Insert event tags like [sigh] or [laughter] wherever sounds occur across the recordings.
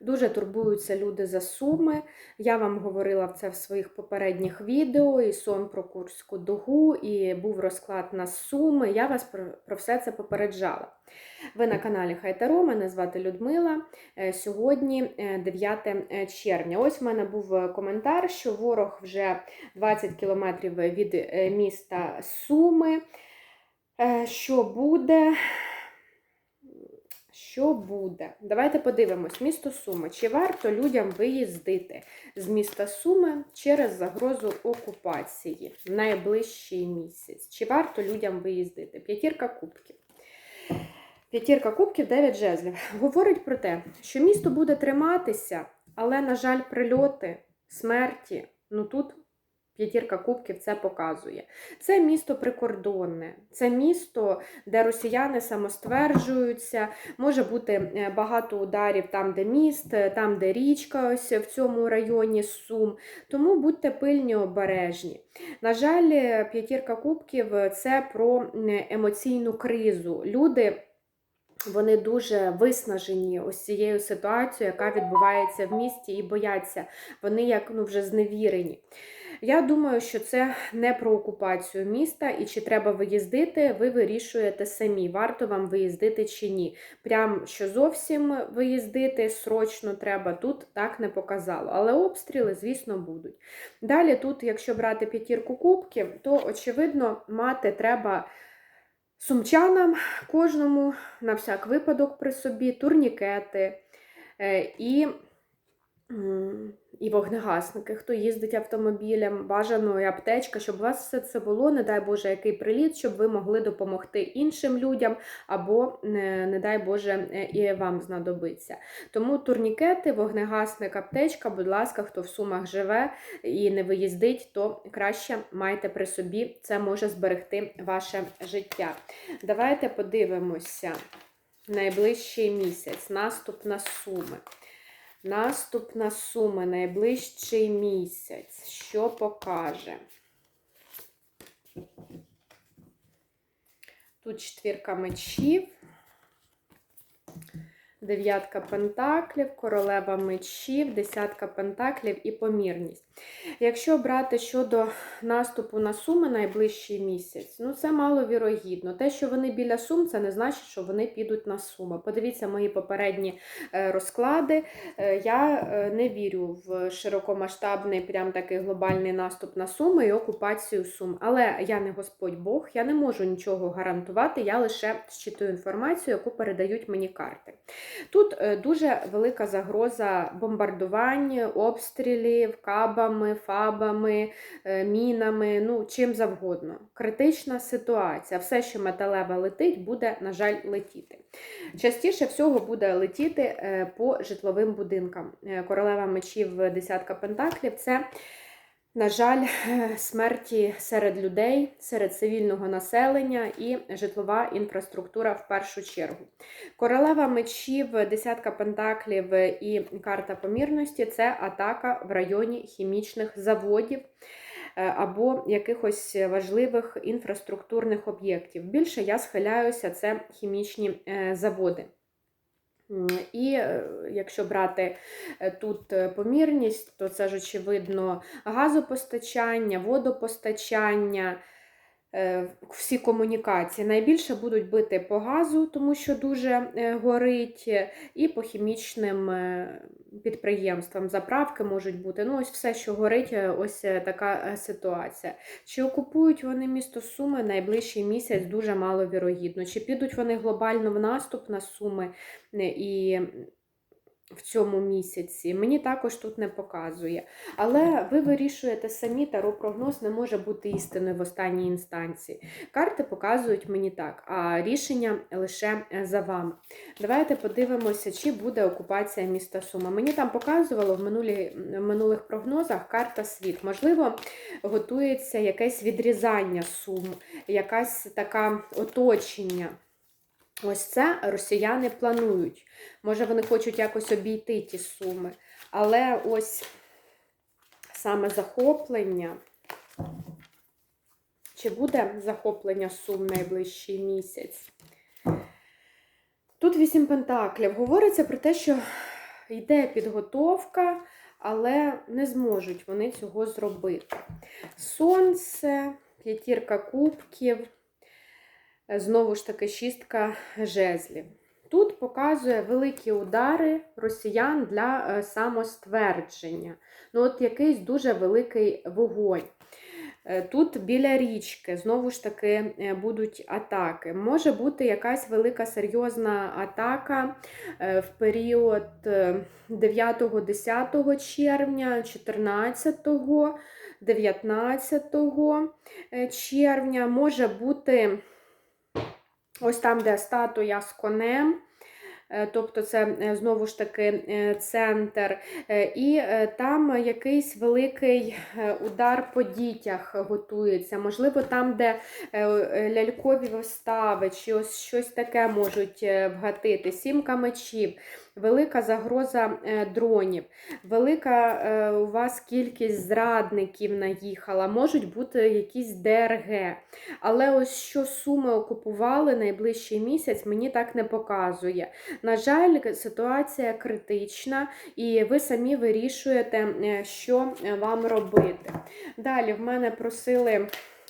Дуже турбуються люди за суми. Я вам говорила це в своїх попередніх відео, і сон про Курську дугу, і був розклад на суми. Я вас про, все це попереджала. Ви на каналі Хайтаро, мене звати Людмила. Е, Сьогодні е, 9 червня. Ось в мене був е, коментар, що ворог вже 20 кілометрів від е, міста Суми. Е, Що буде? Що буде? Давайте подивимось, місто Суми. Чи варто людям виїздити з міста Суми через загрозу окупації в найближчий місяць? Чи варто людям виїздити? П'ятірка кубків. П'ятірка кубків, 9 жезлів. Говорить про те, що місто буде триматися, але, на жаль, прильоти, смерті, ну тут п'ятірка кубків це показує. Це місто прикордонне, це місто, де росіяни самостверджуються, може бути е, багато ударів там, де міст, е, там, де річка, ось в цьому районі Сум. Тому будьте пильні, обережні. На жаль, е, п'ятірка кубків це про емоційну кризу. Люди. Вони дуже виснажені ось цією ситуацією, яка відбувається в місті, і бояться. Вони як ну, вже зневірені. Я думаю, що це не про окупацію міста, і чи треба виїздити, ви вирішуєте самі, варто вам виїздити чи ні. Прям що зовсім виїздити срочно треба, тут так не показало. Але обстріли, звісно, будуть. Далі, тут, якщо брати п'ятірку кубків, то очевидно мати треба. Сумчанам кожному на всяк випадок при собі, турнікети. Е, і, і вогнегасники, хто їздить автомобілем, бажано і аптечка, щоб у вас все це було, не дай Боже, який приліт, щоб ви могли допомогти іншим людям, або, не, дай Боже, е, і вам знадобиться. Тому турнікети, вогнегасник, аптечка, будь ласка, хто в сумах живе і не виїздить, то краще майте при собі, це може зберегти ваше життя. Давайте подивимося найближчий місяць, наступ на суми. Наступ сума найближчий місяць. Що покаже? Тут четвірка мечів, дев'ятка пентаклів, королева мечів, десятка пентаклів і помірність. Якщо брати щодо наступу на суми найближчий місяць, ну це маловірогідно. Те, що вони біля сум, це не значить, що вони підуть на суми. Подивіться мої попередні е, розклади. Е, Я е, не вірю в широкомасштабний, прям такий глобальний наступ на суми і окупацію сум. Але я не Господь Бог, я не можу нічого гарантувати, я лише щитую інформацію, яку передають мені карти. Тут е, дуже велика загроза бомбардувань, обстрілів, кабами, фабами, е, мінами, ну чим завгодно. Критична ситуація. Все, що металеве летить, буде, на жаль, летіти. Частіше всього буде летіти е, по житловим будинкам. Королева мечів, десятка пентаклів це. На жаль, [laughs] смерті серед людей, серед цивільного населення і житлова інфраструктура в першу чергу. Королева мечів, десятка пентаклів і карта помірності це атака в районі хімічних заводів е, або якихось важливих інфраструктурних об'єктів. Більше я схиляюся, це хімічні е, заводи. І е, якщо брати е, тут е, помірність, то це ж очевидно газопостачання, водопостачання, всі комунікації. Найбільше будуть бити по газу, тому що дуже е, горить, е, і по хімічним е, підприємствам. Заправки можуть бути. Ну, ось все, що горить, е, ось е, така е, ситуація. Чи окупують вони місто Суми найближчий місяць дуже маловірогідно. Чи підуть вони глобально в наступ на Суми е, і в цьому місяці? Мені також тут не показує. Але ви вирішуєте самі, таро прогноз не може бути істиною в останній інстанції. Карти показують мені так, а рішення лише е, за вами. Давайте подивимося, чи буде окупація міста Сума. Мені там показувало в, минулі, в минулих прогнозах карта світ. Можливо, готується якесь відрізання сум, якась така оточення. Ось це росіяни планують. Може, вони хочуть якось обійти ті суми. Але ось саме захоплення. Чи буде захоплення сум найближчий місяць? Тут вісім пентаклів. Говориться про те, що йде підготовка, але не зможуть вони цього зробити. Сонце, п'ятірка кубків, знову ж таки, шістка жезлів. Тут показує великі удари росіян для е, самоствердження. Ну, от якийсь дуже великий вогонь. Е, Тут біля річки, знову ж таки, е, будуть атаки. Може бути якась велика серйозна атака в період е, 9-10 червня, 14, 19 е, червня. Може бути ось там, де статуя з конем. Е, Тобто це е, знову ж таки е, центр, і там якийсь великий удар по дітях готується. Можливо, там, де лялькові вистави, чи ось щось таке можуть вгатити. Сімка мечів, велика загроза е, дронів, велика е, у вас кількість зрадників наїхала, можуть бути якісь ДРГ. Але ось що суми окупували найближчий місяць, мені так не показує. На жаль, ситуація критична, і ви самі вирішуєте, е, що вам робити. Далі в мене просили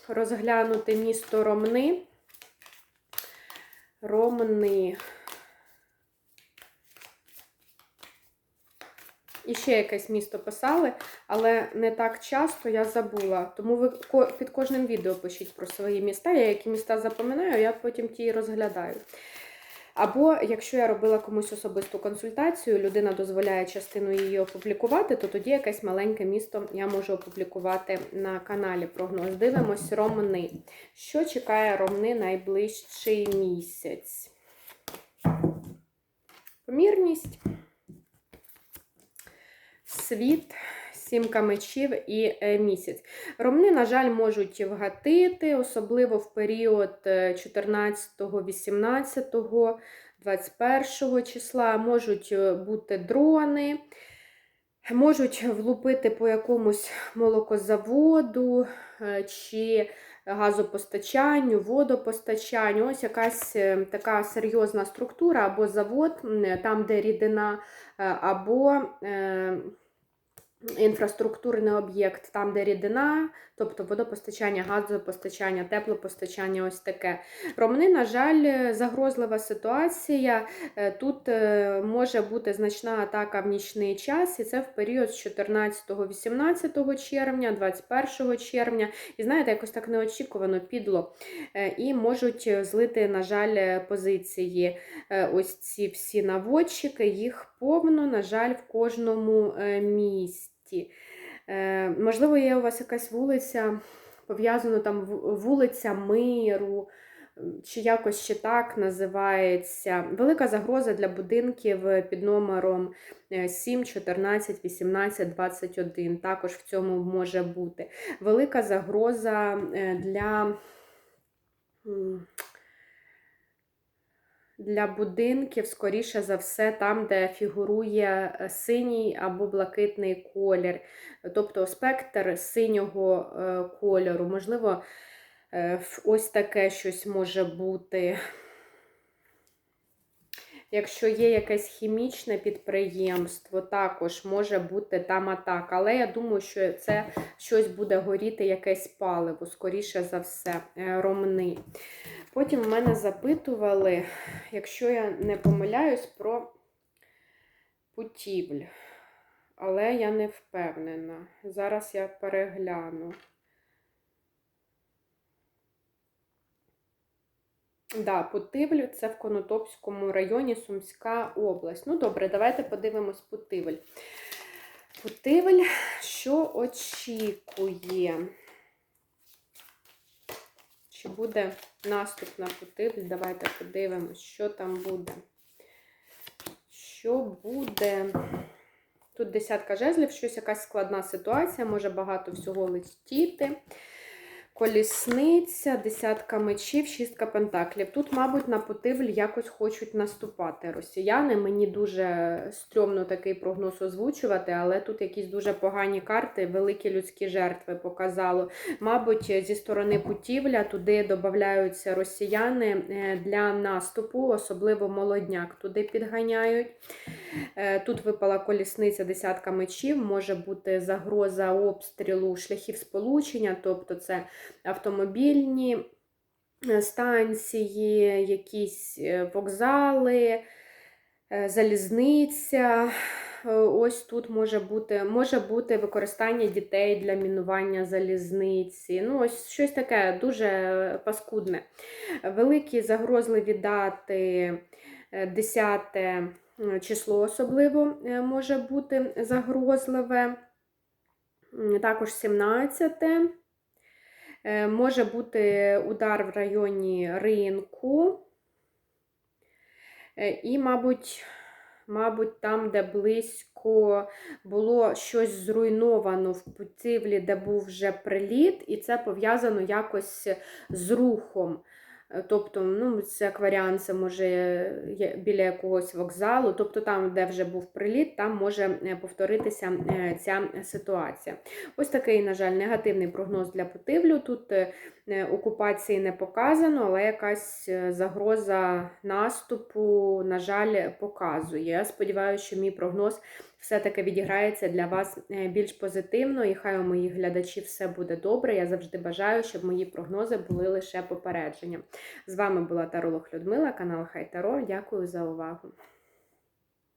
розглянути місто Ромни. Ромни. І ще якесь місто писали, але не так часто я забула. Тому ви під кожним відео пишіть про свої міста. Я які міста запам'ятаю, я потім ті розглядаю. Або якщо я робила комусь особисту консультацію, людина дозволяє частину її опублікувати, то тоді якесь маленьке місто я можу опублікувати на каналі Прогноз. Дивимось Ромни. Що чекає Ромни найближчий місяць? Помірність, світ, сімка мечів і е, місяць. Ромни, на жаль, можуть вгатити, особливо в період е, 14, 18, 21 числа. Можуть е, бути дрони, можуть влупити по якомусь молокозаводу е, чи газопостачанню, водопостачанню. Ось якась е, така серйозна структура, або завод, там, де рідина, е, або е, інфраструктурний об'єкт, там, де рідина, тобто водопостачання, газопостачання, теплопостачання, ось таке. Ромни, на жаль, загрозлива ситуація. Е, Тут е, може бути значна атака в нічний час, і це в період з 14-18 червня, 21 червня. І знаєте, якось так неочікувано підло. Е, І можуть злити, на жаль, позиції. Ось ці всі наводчики, їх повно, на жаль, в кожному е, місті. Е, Можливо, є у вас якась вулиця, пов'язана там вулиця Миру, чи якось ще так називається. Велика загроза для будинків під номером е, 7, 14, 18, 21. Також в цьому може бути. Велика загроза е, для. Для будинків, скоріше за все, там, де фігурує е, синій або блакитний колір, тобто спектр синього е, кольору. Можливо, е, ось таке щось може бути. Якщо є якесь хімічне підприємство, також може бути там атака. Але я думаю, що це щось буде горіти, якесь паливо, скоріше за все, е, ромни. Потім в мене запитували, якщо я не помиляюсь, про путівль. Але я не впевнена. Зараз я перегляну. Да, Путивль це в Конотопському районі Сумська область. Ну, добре, давайте подивимось Путивль. Путивль, що очікує? Чи буде наступ на Путивль? Давайте подивимось, що там буде. Що буде? Тут десятка жезлів, щось якась складна ситуація, може багато всього летіти. Колісниця, десятка мечів, шістка пентаклів. Тут, мабуть, на потивль якось хочуть наступати росіяни. Мені дуже стрьомно такий прогноз озвучувати, але тут якісь дуже погані карти, великі людські жертви показало. Мабуть, зі сторони путівля туди додаються росіяни е, для наступу, особливо молодняк туди підганяють. Е, Тут випала колісниця десятка мечів, може бути загроза обстрілу шляхів сполучення, тобто це автомобільні е, станції, якісь е, вокзали, е, залізниця. Ось тут може бути, може бути використання дітей для мінування залізниці. Ну, ось щось таке дуже паскудне. Великі загрозливі дати, е, 10 е, число особливо може бути загрозливе. Також 17. Е, Може бути удар в районі ринку. Е, І, мабуть, мабуть, там, де близько було щось зруйновано в путівлі, де був вже приліт, і це пов'язано якось з рухом. Е, Тобто, ну, це акваріан, це може біля якогось вокзалу, тобто там, де вже був приліт, там може е, повторитися е, ця ситуація. Ось такий, на жаль, негативний прогноз для потивлю. Тут окупації не показано, але якась е, загроза наступу, на жаль, показує. Я сподіваюся, що мій прогноз все-таки відіграється для вас е, більш позитивно, і хай у моїх глядачів все буде добре. Я завжди бажаю, щоб мої прогнози були лише попередженням. З вами була Таролог Людмила, канал Хай Таро. Дякую за увагу.